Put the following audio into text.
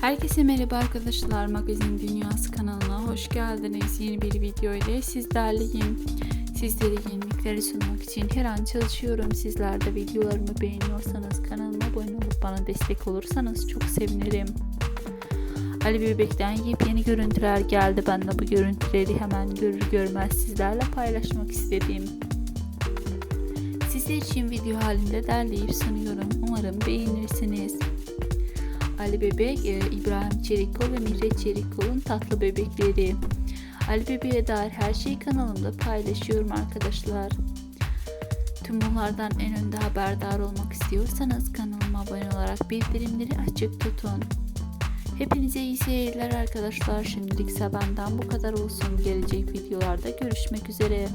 Herkese merhaba arkadaşlar. Magazin Dünyası kanalına hoş geldiniz. Yeni bir video ile sizlerleyim. Sizlere yenilikleri sunmak için her an çalışıyorum. Sizler de videolarımı beğeniyorsanız kanalıma abone olup bana destek olursanız çok sevinirim. Ali Bebek'ten yepyeni görüntüler geldi. Ben de bu görüntüleri hemen görür görmez sizlerle paylaşmak istedim. Sizler için video halinde derleyip sunuyorum. Umarım beğenirsiniz. Ali Bebek, e, İbrahim Çelikkol ve Mihret Çelikkol'un tatlı bebekleri. Ali Bebek'e dair her şeyi kanalımda paylaşıyorum arkadaşlar. Tüm bunlardan en önde haberdar olmak istiyorsanız kanalıma abone olarak bildirimleri açık tutun. Hepinize iyi seyirler arkadaşlar. Şimdilik benden bu kadar olsun. Gelecek videolarda görüşmek üzere.